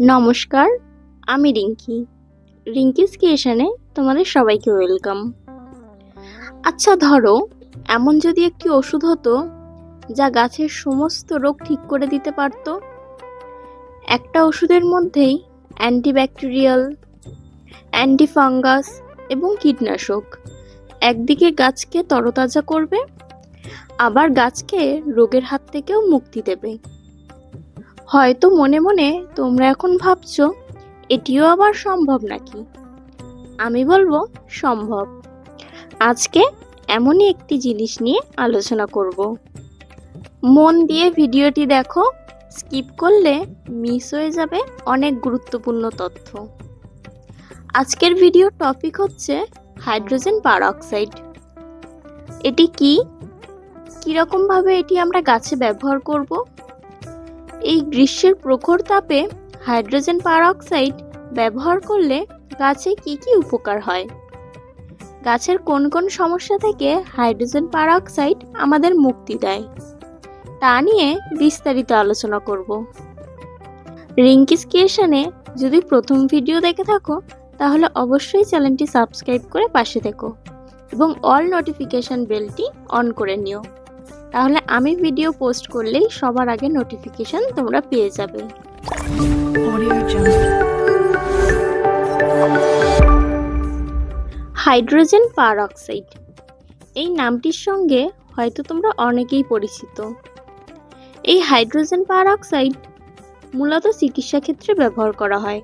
নমস্কার, আমি রিঙ্কি। রিঙ্কিস ক্রিয়েশনে তোমাদের সবাইকে ওয়েলকাম। আচ্ছা ধরো, এমন যদি একটি ওষুধ হতো যা গাছের সমস্ত রোগ ঠিক করে দিতে পারত। একটা ওষুধের মধ্যেই অ্যান্টিব্যাকটেরিয়াল, অ্যান্টিফাঙ্গাস এবং কীটনাশক একদিকে গাছকে তরতাজা করবে, আবার গাছকে রোগের হাত থেকেও মুক্তি দেবে। হয়তো মনে মনে তোমরা এখন ভাবছ, এটিও আবার সম্ভব নাকি? আমি বলব, সম্ভব। আজকে এমনই একটি জিনিস নিয়ে আলোচনা করব। মন দিয়ে ভিডিওটি দেখো, স্কিপ করলে মিস হয়ে যাবে অনেক গুরুত্বপূর্ণ তথ্য। আজকের ভিডিও টপিক হচ্ছে হাইড্রোজেন পারঅক্সাইড। এটি কি? কীরকমভাবে এটি আমরা গাছে ব্যবহার করব? এই গ্রীষ্মের প্রখর তাপে হাইড্রোজেন পারঅক্সাইড ব্যবহার করলে গাছে কি কি উপকার হয়? গাছের কোন কোন সমস্যা থেকে হাইড্রোজেন পারঅক্সাইড আমাদের মুক্তি দেয়? তা নিয়ে বিস্তারিত আলোচনা করব। রিঙ্কিস ক্রিয়েশনে যদি প্রথম ভিডিও দেখে থাকো, তাহলে অবশ্যই চ্যানেলটি সাবস্ক্রাইব করে পাশে থেকো এবং অল নোটিফিকেশন বেলটি অন করে নিও। তাহলে আমি ভিডিও পোস্ট করলেই সবার আগে নোটিফিকেশন তোমরা পেয়ে যাবে. হাইড্রোজেন পারঅক্সাইড এই নামটির সঙ্গে হয়তো তোমরা অনেকেই পরিচিত। এই হাইড্রোজেন পারঅক্সাইড মূলত চিকিৎসা ক্ষেত্রে ব্যবহার করা হয়।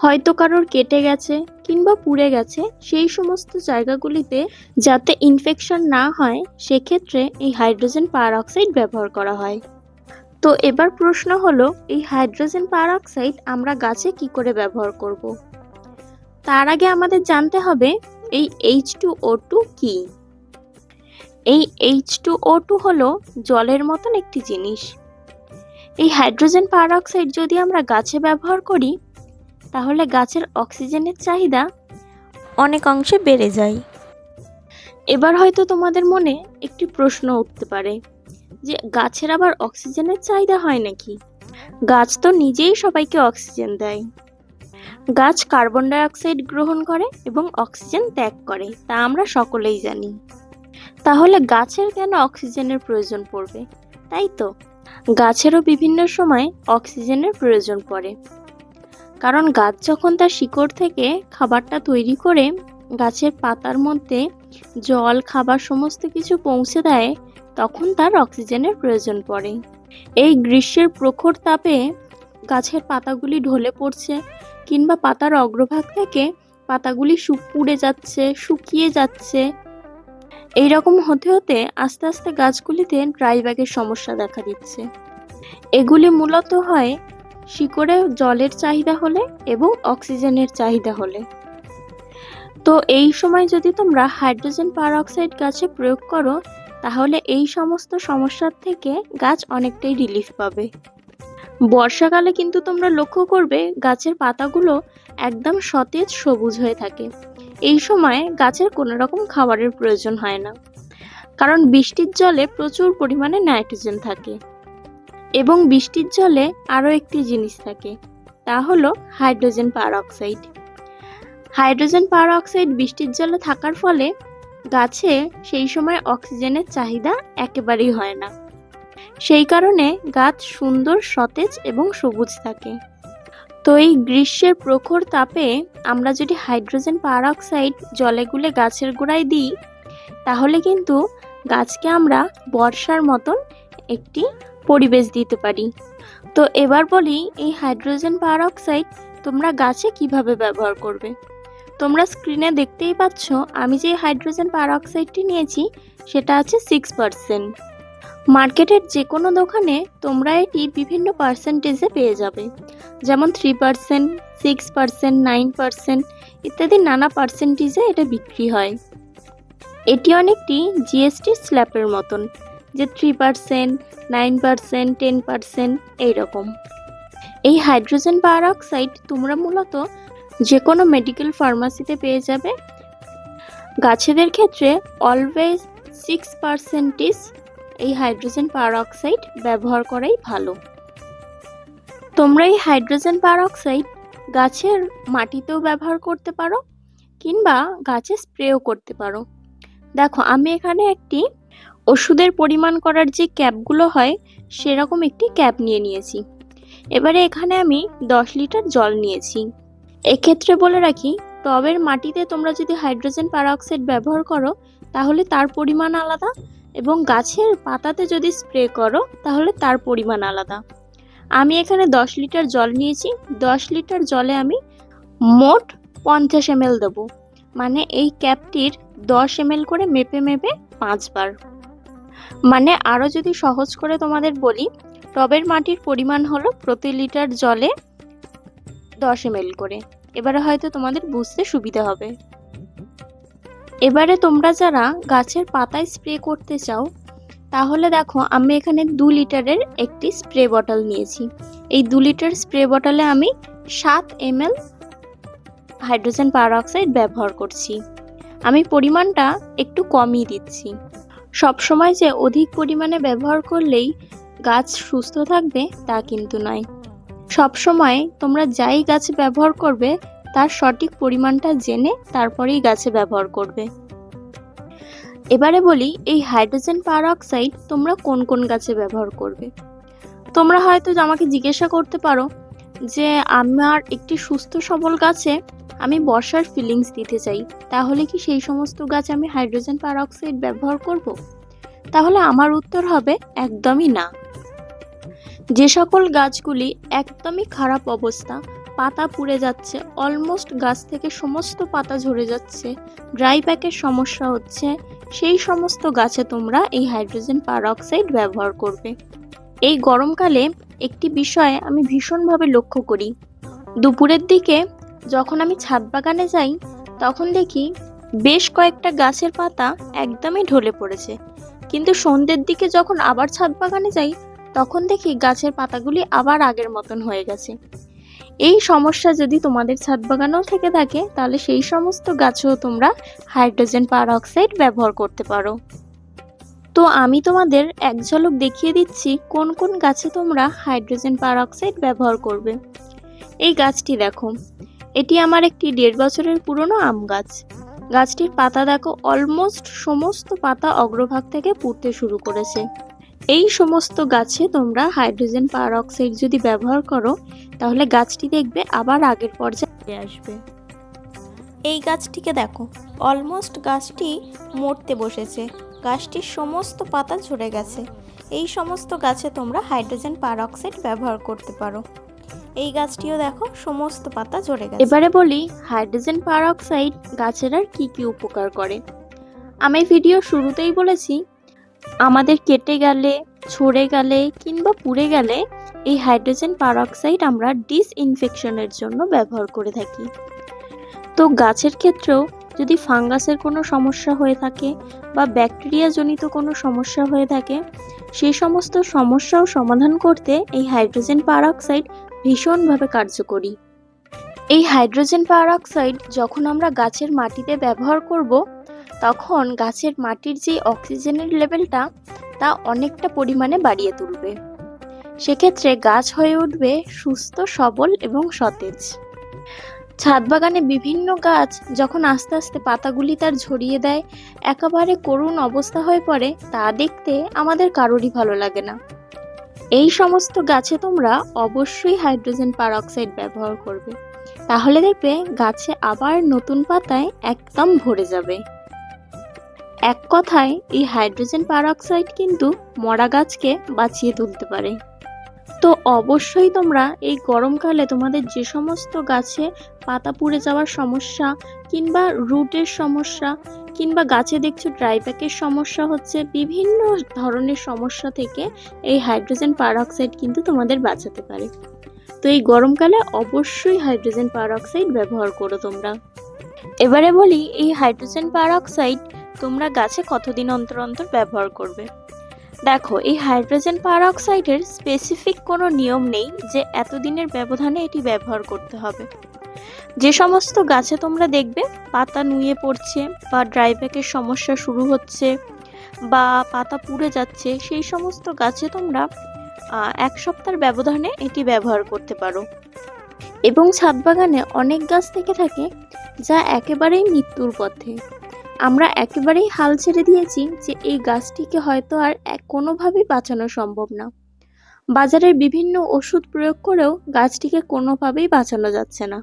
হয়তো কারোর কেটে গেছে কিংবা পুড়ে গেছে, সেই সমস্ত জায়গাগুলিতে যাতে ইনফেকশন না হয়, সেক্ষেত্রে এই হাইড্রোজেন পারঅক্সাইড ব্যবহার করা হয়। তো এবার প্রশ্ন হলো, এই হাইড্রোজেন পারঅক্সাইড আমরা গাছে কি করে ব্যবহার করব? তার আগে আমাদের জানতে হবে, এই এইচ টু ও টু কী? এই এইচ টু ও টু হলো জলের মতন একটি জিনিস। এই হাইড্রোজেন পারঅক্সাইড যদি আমরা গাছে ব্যবহার করি তাহলে গাছের অক্সিজেনের চাহিদা অনেক অংশে বেড়ে যায়। এবার হয়তো তোমাদের মনে একটি প্রশ্ন উঠতে পারে, যে গাছের আবার অক্সিজেনের চাহিদা হয় নাকি? গাছ তো নিজেই সবাইকে অক্সিজেন দেয়। গাছ কার্বন ডাই অক্সাইড গ্রহণ করে এবং অক্সিজেন ত্যাগ করে, তা আমরা সকলেই জানি। তাহলে গাছের কেন অক্সিজেনের প্রয়োজন পড়বে, তাই তো? গাছেরও বিভিন্ন সময় অক্সিজেনের প্রয়োজন পড়ে। কারণ গাছ যখন তার শিকড় থেকে খাবারটা তৈরি করে গাছের পাতার মধ্যে জল, খাবার সমস্ত কিছু পৌঁছে দেয়, তখন তার অক্সিজেনের প্রয়োজন পড়ে। এই গ্রীষ্মের প্রখর তাপে গাছের পাতাগুলি ঢলে পড়ছে কিংবা পাতার অগ্রভাগ থেকে পাতাগুলি পুড়ে যাচ্ছে, শুকিয়ে যাচ্ছে। এই রকম হতে হতে আস্তে আস্তে গাছগুলিতে ড্রাই ব্যাগের সমস্যা দেখা দিচ্ছে। এগুলি মূলত হয় শিকড়ে জলের চাহিদা হলে এবং অক্সিজেনের চাহিদা হলে। তো এই সময় যদি তোমরা হাইড্রোজেন পারঅক্সাইড গাছে প্রয়োগ করো, তাহলে এই সমস্ত সমস্যার থেকে গাছ অনেকটাই রিলিফ পাবে। বর্ষাকালে কিন্তু তোমরা লক্ষ্য করবে, গাছের পাতাগুলো একদম সতেজ সবুজ হয়ে থাকে। এই সময় গাছের কোনো রকম খাবারের প্রয়োজন হয় না। কারণ বৃষ্টির জলে প্রচুর পরিমাণে নাইট্রোজেন থাকে। এবং বৃষ্টির জলে আরও একটি জিনিস থাকে, তা হলো হাইড্রোজেন পারঅক্সাইড। হাইড্রোজেন পারঅক্সাইড বৃষ্টির জলে থাকার ফলে গাছে সেই সময় অক্সিজেনের চাহিদা একেবারেই হয় না। সেই কারণে গাছ সুন্দর, সতেজ এবং সবুজ থাকে। তো এই গ্রীষ্মের প্রখর তাপে আমরা যদি হাইড্রোজেন পারঅক্সাইড জলে গুলে গাছের গোড়ায় দিই, তাহলে কিন্তু গাছকে আমরা বর্ষার মতন একটি পরিবেশ দিতে পারি। তো এবার বলি, এই হাইড্রোজেন পারঅক্সাইড তোমরা গাছে কীভাবে ব্যবহার করবে? তোমরা স্ক্রিনে দেখতেই পাচ্ছ, আমি যে হাইড্রোজেন পারঅক্সাইডটি নিয়েছি, সেটা আছে সিক্স পার্সেন্ট মার্কেটের যে কোনো দোকানে তোমরা এটি বিভিন্ন পার্সেন্টেজে পেয়ে যাবে। যেমন three percent six percent nine percent ইত্যাদি নানা পার্সেন্টেজে এটা বিক্রি হয়। এটি অনেকটি জিএসটি স্ল্যাপের মতন। যে three percent nine percent ten percent এইরকম। এই হাইড্রোজেন পারঅক্সাইড তোমরা মূলত যে কোনো মেডিকেল ফার্মাসিতে পেয়ে যাবে। গাছেদের ক্ষেত্রে অলওয়েজ সিক্স পার্সেন্টেজ এই হাইড্রোজেন পারঅক্সাইড ব্যবহার করাই ভালো। তোমরা এই হাইড্রোজেন পারঅক্সাইড গাছের মাটিতেও ব্যবহার করতে পারো, কিংবা গাছে স্প্রেও করতে পারো। দেখো, আমি এখানে একটি ওষুধের পরিমাণ করার যে ক্যাপগুলো হয়, সেরকম একটি ক্যাপ নিয়ে নিয়েছি। এবারে এখানে আমি দশ লিটার জল নিয়েছি। এক্ষেত্রে বলে রাখি, টবের মাটিতে তোমরা যদি হাইড্রোজেন পারঅক্সাইড ব্যবহার করো, তাহলে তার পরিমাণ আলাদা এবং গাছের পাতাতে যদি স্প্রে করো, তাহলে তার পরিমাণ আলাদা। আমি এখানে দশ লিটার জল নিয়েছি। দশ লিটার জলে আমি মোট পঞ্চাশ এম এল দেবো। মানে এই ক্যাপটির দশ এম করে মেপে মেপে পাঁচবার। মানে আরও যদি সহজ করে তোমাদের বলি, টবের মাটির পরিমাণ হলো প্রতি লিটার জলে দশ এম করে। এবারে হয়তো তোমাদের বুঝতে সুবিধা হবে। এবারে তোমরা যারা গাছের পাতায় স্প্রে করতে চাও, তাহলে দেখো আমি এখানে দু লিটারের একটি স্প্রে বটল নিয়েছি। এই দু লিটার স্প্রে বটলে আমি সাত এম হাইড্রোজেন পারঅক্সাইড ব্যবহার করছি। আমি পরিমাণটা একটু কমই দিচ্ছি। সবসময় যে অধিক পরিমাণে ব্যবহার করলেই গাছ সুস্থ থাকবে তা কিন্তু নয়। সবসময় তোমরা যাই গাছ ব্যবহার করবে, তার সঠিক পরিমাণটা জেনে তারপরেই গাছে ব্যবহার করবে। এবারে বলি, এই হাইড্রোজেন পারঅক্সাইড তোমরা কোন কোন গাছে ব্যবহার করবে? তোমরা হয়তো আমাকে জিজ্ঞাসা করতে পারো যে, আমার একটি সুস্থ সবল গাছে আমি বর্ষার ফিলিংস দিতে চাই, তাহলে কি সেই সমস্ত গাছ আমি হাইড্রোজেন পারঅক্সাইড ব্যবহার করব? তাহলে আমার উত্তর হবে একদমই না। যে সকল গাছগুলি একদমই খারাপ অবস্থা, পাতা পুড়ে যাচ্ছে অলমোস্ট গাছ থেকে সমস্ত পাতা ঝরে যাচ্ছে ড্রাই প্যাকের সমস্যা হচ্ছে, সেই সমস্ত গাছে তোমরা এই হাইড্রোজেন পারঅক্সাইড ব্যবহার করবে। এই গরমকালে একটি বিষয় আমি ভীষণভাবে লক্ষ্য করি। দুপুরের দিকে যখন আমি ছাদ বাগানে যাই, তখন দেখি বেশ কয়েকটা গাছের পাতা একদমই ঢলে পড়েছে। কিন্তু সন্ধ্যের দিকে যখন আবার ছাদ বাগানে যাই, তখন দেখি গাছের পাতাগুলি আবার আগের মতন হয়ে গেছে। এই সমস্যা যদি তোমাদের ছাদ বাগানেও থেকে থাকে, তাহলে সেই সমস্ত গাছেও তোমরা হাইড্রোজেন পারঅক্সাইড ব্যবহার করতে পারো। তো আমি তোমাদের এক ঝলক দেখিয়ে দিচ্ছি, কোন কোন গাছে তোমরা হাইড্রোজেন পারঅক্সাইড ব্যবহার করবে। এই গাছটি দেখো এটি আমার একটি দেড় বছরের পুরনো আম গাছ। গাছটির পাতা দেখো অলমোস্ট সমস্ত পাতা অগ্রভাগ থেকে পুড়তে শুরু করেছে। এই সমস্ত গাছে তোমরা হাইড্রোজেন পারঅক্সাইড যদি ব্যবহার করো, তাহলে গাছটি দেখবে আবার আগের পর্যায়ে আসবে। এই গাছটিকে দেখো অলমোস্ট গাছটি মরতে বসেছে। গাছটির সমস্ত পাতা ঝরে গেছে। এই সমস্ত গাছে তোমরা হাইড্রোজেন পারঅক্সাইড ব্যবহার করতে পারো। এই গাছটিও দেখো, সমস্ত পাতা ঝরে গেছে। এবারে বলি, হাইড্রোজেন পারঅক্সাইড গাছের আর কি কি উপকার করে? আমি ভিডিও শুরুতেই বলেছি, আমাদের কেটে গেলে ছড়ে গেলে কিংবা পুড়ে গেলে এই হাইড্রোজেন পারঅক্সাইড আমরা ডিসইনফেকশনের জন্য ব্যবহার করে থাকি। তো গাছের ক্ষেত্রেও যদি ফাঙ্গাসের কোনো সমস্যা হয়ে থাকে বা ব্যাকটেরিয়া জনিত কোনো সমস্যা হয়ে থাকে, সেই সমস্ত সমস্যাও সমাধান করতে এই হাইড্রোজেন পারঅক্সাইড ভীষণভাবে কার্যকরী। এই হাইড্রোজেন পারঅক্সাইড যখন আমরা গাছের মাটিতে ব্যবহার করব, তখন গাছের মাটির যে অক্সিজেনের লেভেলটা, তা অনেকটা পরিমাণে বাড়িয়ে তুলবে। সেক্ষেত্রে গাছ হয়ে উঠবে সুস্থ, সবল এবং সতেজ। ছাদ বাগানে বিভিন্ন গাছ যখন আস্তে আস্তে পাতাগুলি তার ঝরিয়ে দেয়, একেবারে করুণ অবস্থা হয়ে পড়ে, তা দেখতে আমাদের কারোরই ভালো লাগে না। এই সমস্ত গাছে তোমরা অবশ্যই হাইড্রোজেন পারঅক্সাইড ব্যবহার করবে। তাহলে দেখবে গাছে আবার নতুন পাতায় একদম ভরে যাবে। এক কথায়, এই হাইড্রোজেন পারঅক্সাইড কিন্তু মরা গাছকে বাঁচিয়ে তুলতে পারে। তো অবশ্যই তোমরা এই গরমকালে তোমাদের যে সমস্ত গাছে পাতা পুড়ে যাওয়ার সমস্যা কিংবা রুটের সমস্যা কিংবা গাছে দেখছ ড্রাই প্যাকের সমস্যা হচ্ছে, বিভিন্ন ধরনের সমস্যা থেকে এই হাইড্রোজেন পারঅক্সাইড কিন্তু তোমাদের বাঁচাতে পারে। তো এই গরমকালে অবশ্যই হাইড্রোজেন পারঅক্সাইড ব্যবহার করো তোমরা। এবারে বলি, এই হাইড্রোজেন পারঅক্সাইড তোমরা গাছে কতদিন অন্তর অন্তর ব্যবহার করবে? দেখো, এই হাইড্রোজেন পারঅক্সাইডের স্পেসিফিক কোনো নিয়ম নেই যে এতদিনের ব্যবধানে এটি ব্যবহার করতে হবে। যে সমস্ত গাছে তোমরা দেখবে, পাতা নুয়ে পড়ছে বা ড্রাই ব্যাকের সমস্যা শুরু হচ্ছে বা পাতা পুড়ে যাচ্ছে, সেই সমস্ত গাছে তোমরা এক সপ্তাহের ব্যবধানে এটি ব্যবহার করতে পারো। এবং ছাদ বাগানে অনেক গাছ থেকে থাকে যা একেবারেই মৃত্যুর পথে। আমরা একেবারেই হাল ছেড়ে দিয়েছি যে এই গাছটিকে হয়তো আর এক কোনোভাবেই বাঁচানো সম্ভব না। বাজারের বিভিন্ন ওষুধ প্রয়োগ করেও গাছটিকে কোনোভাবেই বাঁচানো যাচ্ছে না।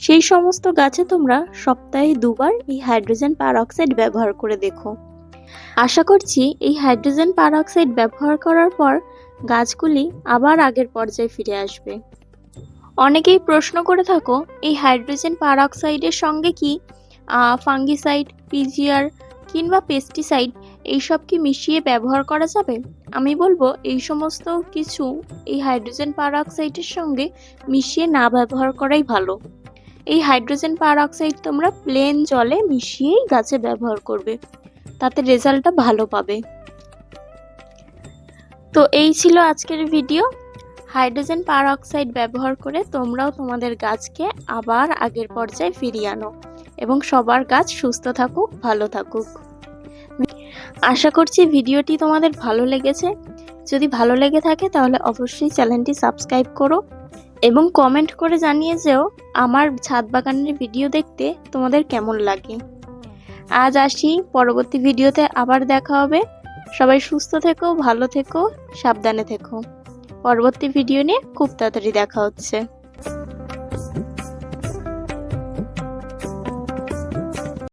সেই সমস্ত গাছে তোমরা সপ্তাহে দুবার এই হাইড্রোজেন পারঅক্সাইড ব্যবহার করে দেখো। আশা করছি এই হাইড্রোজেন পারঅক্সাইড ব্যবহার করার পর গাছগুলি আবার আগের পর্যায়ে ফিরে আসবে। অনেকেই প্রশ্ন করে থাকো, এই হাইড্রোজেন পারঅক্সাইডের সঙ্গে কি ফাঙ্গিসাইড, পিজিআর কিংবা পেস্টিসাইড, এইসব কি মিশিয়ে ব্যবহার করা যাবে? আমি বলব, এই সমস্ত কিছু এই হাইড্রোজেন পারঅক্সাইডের সঙ্গে মিশিয়ে না ব্যবহার করাই ভালো। এই হাইড্রোজেন পারঅক্সাইড তোমরা প্লেন জলে মিশিয়েই গাছে ব্যবহার করবে। তাতে রেজাল্টটা ভালো পাবে। তো এই ছিল আজকের ভিডিও। হাইড্রোজেন পারঅক্সাইড ব্যবহার করে তোমরাও তোমাদের গাছকে আবার আগের পর্যায়ে ফিরিয়ে আনো। এবং সবার গাছ সুস্থ থাকুক, ভালো থাকুক। আশা করছি ভিডিওটি তোমাদের ভালো লেগেছে। যদি ভালো লেগে থাকে তাহলে অবশ্যই চ্যানেলটি সাবস্ক্রাইব করো এবং কমেন্ট করে জানিয়ে যেও আমার ছাদ বাগানের ভিডিও দেখতে তোমাদের কেমন লাগে। আজ আসি, পরবর্তী ভিডিওতে আবার দেখা হবে। সবাই সুস্থ থেকো, ভালো থেকো, সাবধানে থেকো। পরবর্তী ভিডিও নিয়ে খুব তাড়াতাড়ি দেখা হচ্ছে।